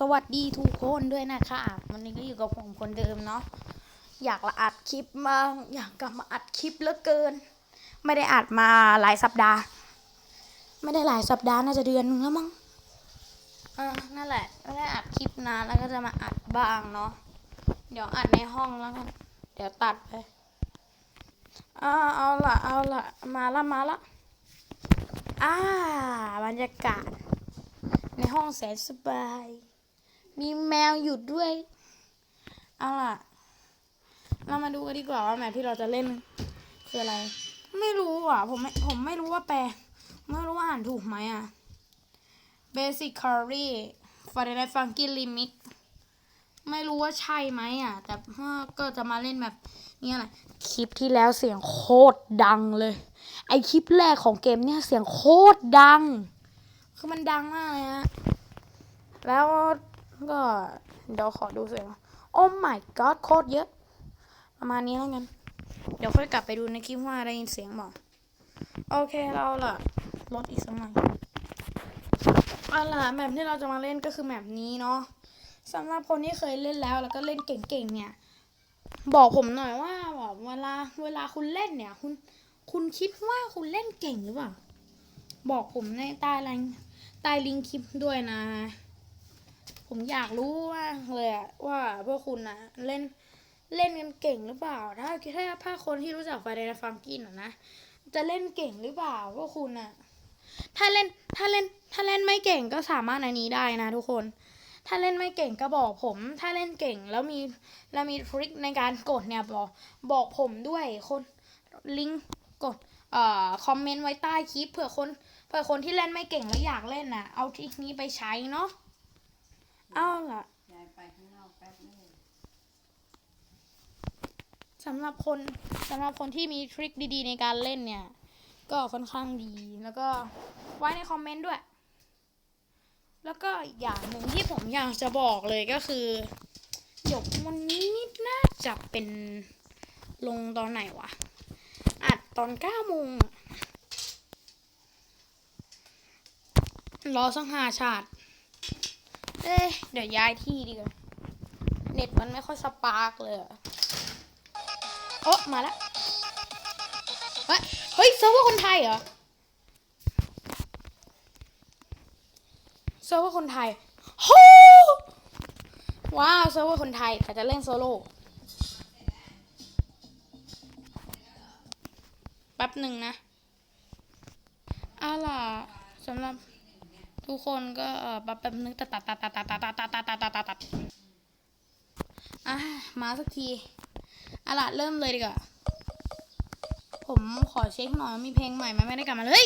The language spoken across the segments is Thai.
สวัสดีทุกคนด้วยนะคะวันนี้ก็อยู่กับผมคนเดิมเนาะอยากละอัดคลิปมางอยากกลับมาอัดคลิปเหลือเกิน ไม่ได้อัดมาหลายสัปดาห์ ไม่ได้หลายสัปดาห์น่าจะเดือนนึงแล้วมั้งนั่นแหละไม่ได้อัดคลิปนานแล้วก็จะมาอัดบ้างเนาะเดี๋ยวอัดในห้องแล้วกันเดี๋ยวตัดไปอ่าเอาละเอาละมาละมาละอ่าบรรยากาศ ในห้องแสนสบาย มีแมวอยู่ด้วย เอาล่ะ เรามาดูกันดีกว่าว่าแมปที่เราจะเล่นคืออะไร ไม่รู้อะ ผมไม่ผมไม่รู้ว่าแปล ไม่รู้ว่าอ่านถูกไหมอะ Basic Curry f a r e n h e i t Funky Remix ไม่รู้ว่าใช่ไหมอะ แต่ก็จะมาเล่นแบบนี้แหละคลิปที่แล้วเสียงโคตรดังเลย ไอคลิปแรกของเกมเนี่ยเสียงโคตรดัง คือมันดังมากเลยฮะแล้ว ก็เดี๋ยวขอดูเสียงโอ้ my god โคตรเยอะ ประมาณนี้แล้วกัน เดี๋ยวค่อยกลับไปดูในคลิปว่าได้ยินเสียงบอก โอเคเราล่ะลดอีกสักหน่อยเอาล่ะแมปที่เราจะมาเล่นก็คือแมปนี้เนาะสำหรับคนที่เคยเล่นแล้วแล้วก็เล่นเก่งๆเนี่ย บอกผมหน่อยว่าแบบเวลาเวลาคุณเล่นเนี่ย คุณคุณคิดว่าคุณเล่นเก่งหรือเปล่า บอกผมในใต้ลิงก์ใต้ลิงก์คลิปด้วยนะ ผมอยากรู้ว่ากเลยอะว่าพวกคุณนะเล่นเล่นกันเก่งหรือเปล่า ถ้าถ้าถ้าคนที่รู้จักไฟเดนฟังกินอะนะจะเล่นเก่งหรือเปล่าพวกคุณอะถ้าเล่นถ้าเล่นถ้าเล่นไม่เก่งก็สามารถอันนี้ได้นะทุกคน ถ้าเล่นไม่เก่งก็บอกผม ถ้าเล่นเก่งแล้วมีแล้วมีทริคในการกดเนี่ยบอกบอกผมด้วยคนลิงก์กดเอ่อคอมเมนต์ไว้ใต้คลิปเผื่อคนเผื่อคนที่เล่นไม่เก่งแล้วอยากเล่นน่ะเอาทริคนี้ไปใช้เนาะ เอาล่ะยายไปข้างนอกแป๊บนึงสำหรับคนสำหรับคนที่มีทริคดีๆ ในการเล่นเนี่ย ก็ค่อนข้างดีแล้วก็ไว้ในคอมเมนต์ด้วย แล้วก็อีกอย่างหนึ่งที่ผมอยากจะบอกเลยก็คือเดี๋ยววันนี้น่าจะเป็นลงตอนไหนวะ อัดตอนเก้าโมงรอสักหาชาติ เอ๊ะเดี๋ยวย้ายที่ดีกว่า เน็ตมันไม่ค่อยสปาร์กเลยอะโอ้มาล้วเฮ้ยเฮ้ยเซิร์ฟเวอร์คนไทยเหรอเซิร์ฟเวอร์คนไทยโหว้าวเซิร์ฟเวอร์คนไทยแต่จะเล่นโซโล่แป๊บหนึ่งนะอาล่ะสำหรับ ทุกคนก็แบแป๊บนึงตัดตัดตัดตัดตัดตัดตัดตัดตัดตัดตัดตัดอะมาสักทีอะล่ะเริ่มเลยดีกว่า ผมขอเช็คหน่อยมีเพลงใหม่ไหมไม่ได้กลับมาเลย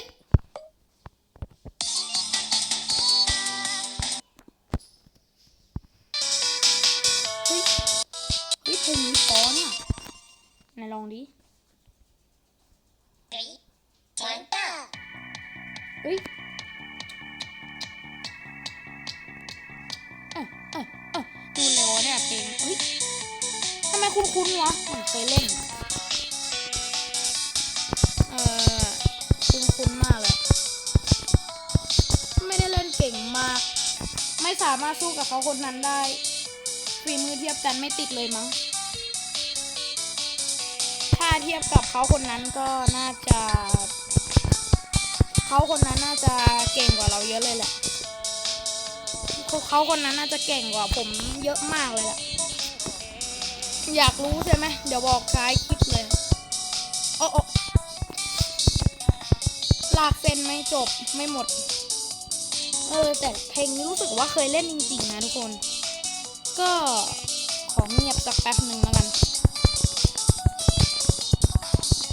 เก่งมาก ไม่สามารถสู้กับเขาคนนั้นได้ฝีมือเทียบกันไม่ติดเลยมั้ง ถ้าเทียบกับเขาคนนั้นก็น่าจะ เขาคนนั้นน่าจะเก่งกว่าเราเยอะเลยแหละ เขาคนนั้นน่าจะเก่งกว่าผมเยอะมากเลยแหละ อยากรู้ใช่ไหม เดี๋ยวบอกท้ายคลิปเลย โอ้โอลากเส้นไม่จบไม่หมด เออแต่เพลงนี้รู้สึกว่าเคยเล่นจริงๆนะทุกคน ก็ของเงียบสักแป๊บหนึ่งแล้วกัน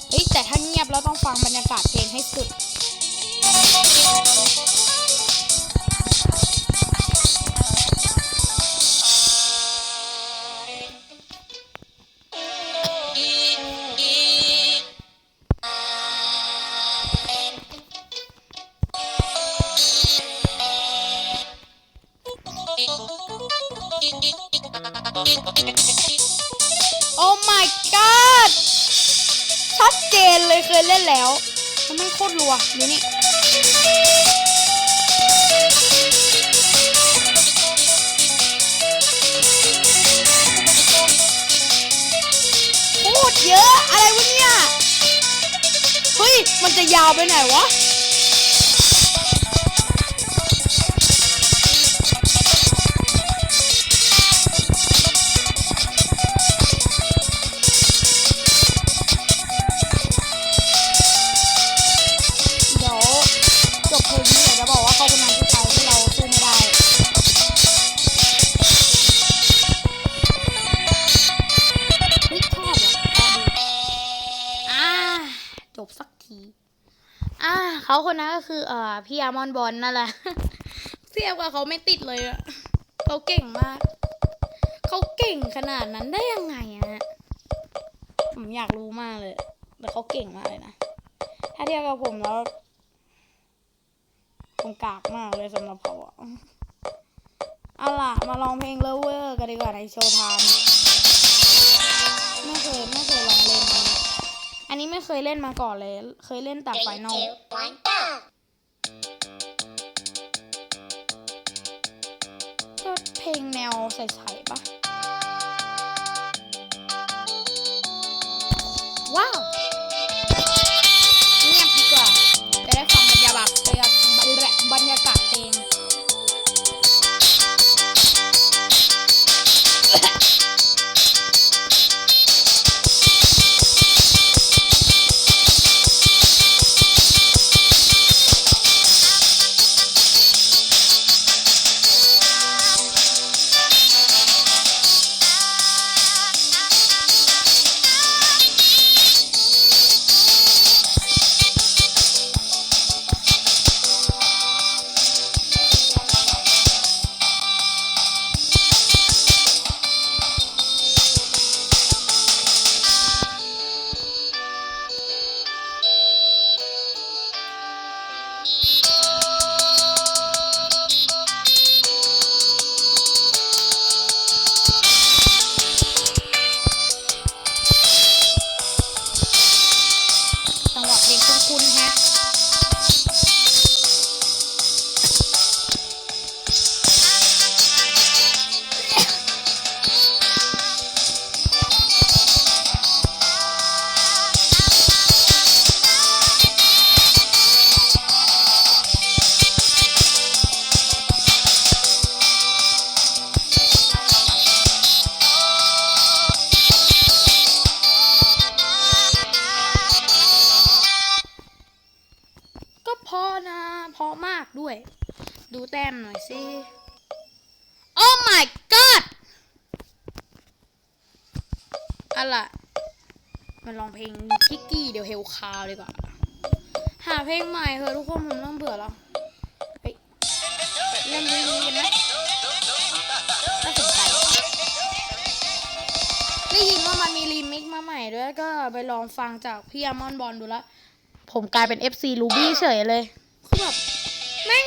เฮ้ยแต่ถ้าเงียบแล้วต้องฟังบรรยากาศเพลงให้สุด โอ้ my god ชัดเจนเลยเคยเล่นแล้ว มันไม่โคตรรัวดูนี่พูดเยอะ อะไรวะเนี่ย เฮ้ย มันจะยาวไปไหนวะ เขาคนนั้นก็คือเอ่อพี่อามอนบอลนั่นแหละเทียบกับเขาไม่ติดเลยอะเขาเก่งมาก เขาเก่งขนาดนั้นได้ยังไงอะฮะผมอยากรู้มากเลย แต่เขาเก่งมากเลยนะ ถ้าเทียบกับผมแล้ว ผมกากมากเลยสำหรับเขาอะเอาล่ะ มาลองเพลงเลเวอร์กันดีกว่าในโชว์ไทม์ไม่เคยไม่เคยลองเล่น นนี้อันนี้ไม่เคยเล่นมาก่อนเลย เคยเล่นแต่ไฟนอลก็เพลงแนวใสๆปะากด้วย ดูแต้มหน่อยสิ โอ้ my god อะล่ะมาลองเพลงคิกกี้เดี๋ยวเฮลคาวดีกว่า หาเพลงใหม่เถอะทุกคนผมเริ่มเบื่อแล้วเฮ้ยเล่นวีวีกันไหมน่าสนใจได้ยินว่ามันมีรีมิกซ์มาใหม่ด้วยก็ไปลองฟังจากพี่อามอนบอลดูแล้วผมกลายเป็น FC รูบี้เฉยเลยคือแบบ แม่ง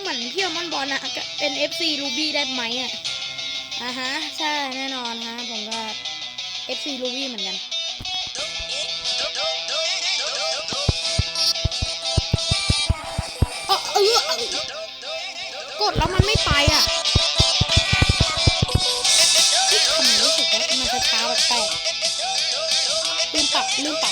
เหมือนเพี่อามอนบอลอะเป็น FC รูบี้ได้ไหมอะอะฮะ ใช่แน่นอนฮะ ผมก็ FC รูบี้เหมือนกันเออเออกดแล้วมันไม่ไปอะเฮ้ยทำไมรู้สึกว่ามันจะช้าแบบแปลกลืมปรับลืมปรับ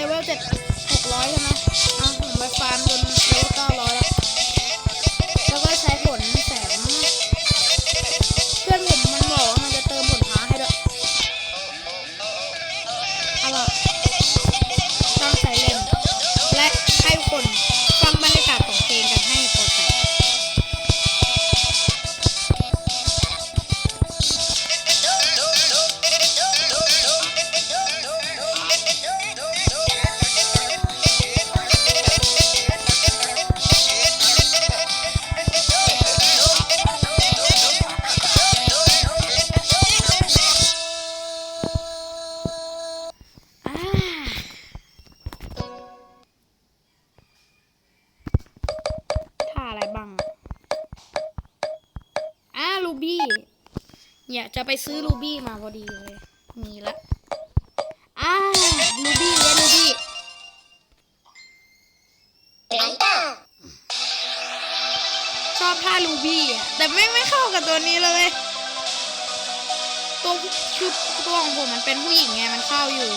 เลเวลเจ็ดหกร้อยใช่ไหมอะผมไปฟาร์มจน จะไปซื้อลูบี้มาพอดีเลยมีละอ้าลูบี้เรียนลูบี้ชอบท่าลูบี้อะแต่ไม่ไม่เข้ากับตัวนี้เลยตัวชุดตัวของผมมันเป็นผู้หญิงไงมันเข้าอยู่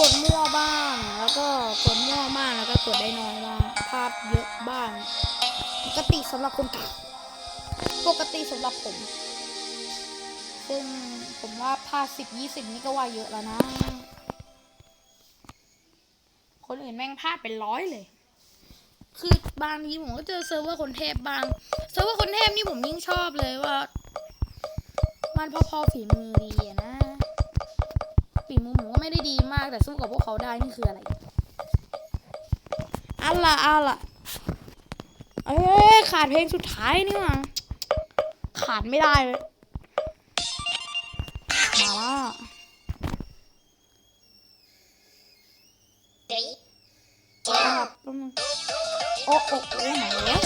กดมั่วบ้าง แล้วก็กดมั่วมากแล้วก็กดได้น้อยบ้างพลาดเยอะบ้าง ปกติสำหรับคนเก่งปกติสำหรับผม ซึ่งผมว่าพาดสิบยี่สิบนี่ก็ว่าเยอะแล้วนะ คนอื่นแม่งพลาดเป็นร้อยเลย คือบางทีผมก็เจอเซิร์ฟเวอร์คนเทพบาง เซิร์ฟเวอร์คนเทพนี่ผมยิ่งชอบเลยว่า มันพอๆฝีมือดีอะ นะฝีมือผมก็ไม่ได้ดีมาก แต่สู้กับพวกเขาได้นี่คืออะไรเอาล่ะเอาล่ะเอ้ยขาดเพลงสุดท้ายนี่หว่าขาดไม่ได้เลยมาว่าครับแป๊บนึงโอ้โอ้โอ้มาแล้วฟั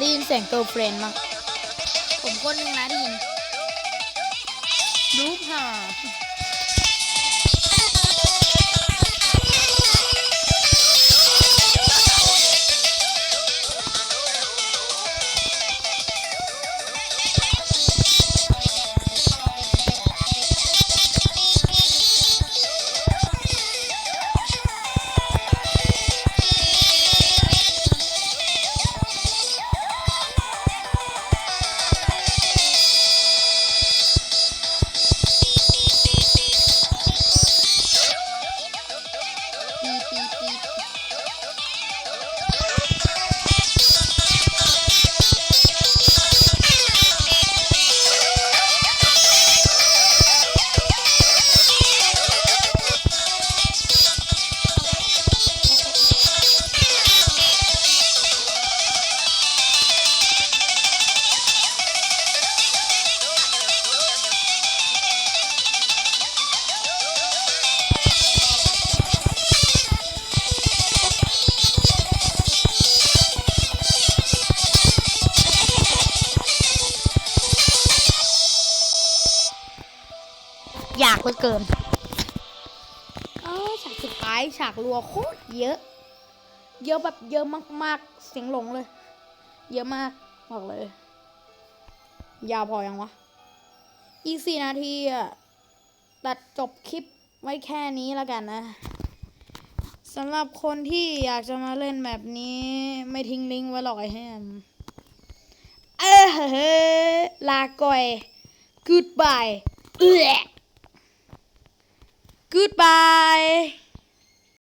ได้ยินเสียงเกิร์ลเฟรนด์มั้งผมคนหนึงนะได้ยินรูปค่ะเหลื กินเออฉากสุดท้ายฉากรัวโคตรเยอะ เยอะแบบเยอะมากๆ เสียงหลงเลย เยอะมากบอกเลย ยาวพอยังวะ อีกสี่นาทีอะตัดจบคลิปไว้แค่นี้แล้วกันนะสำหรับคนที่อยากจะมาเล่นแบบนี้ ไม่ทิ้งลิงก์ไว้หรอกไอ้แฮมเออเฮ้ลาก่อย goodbye เออ goodbye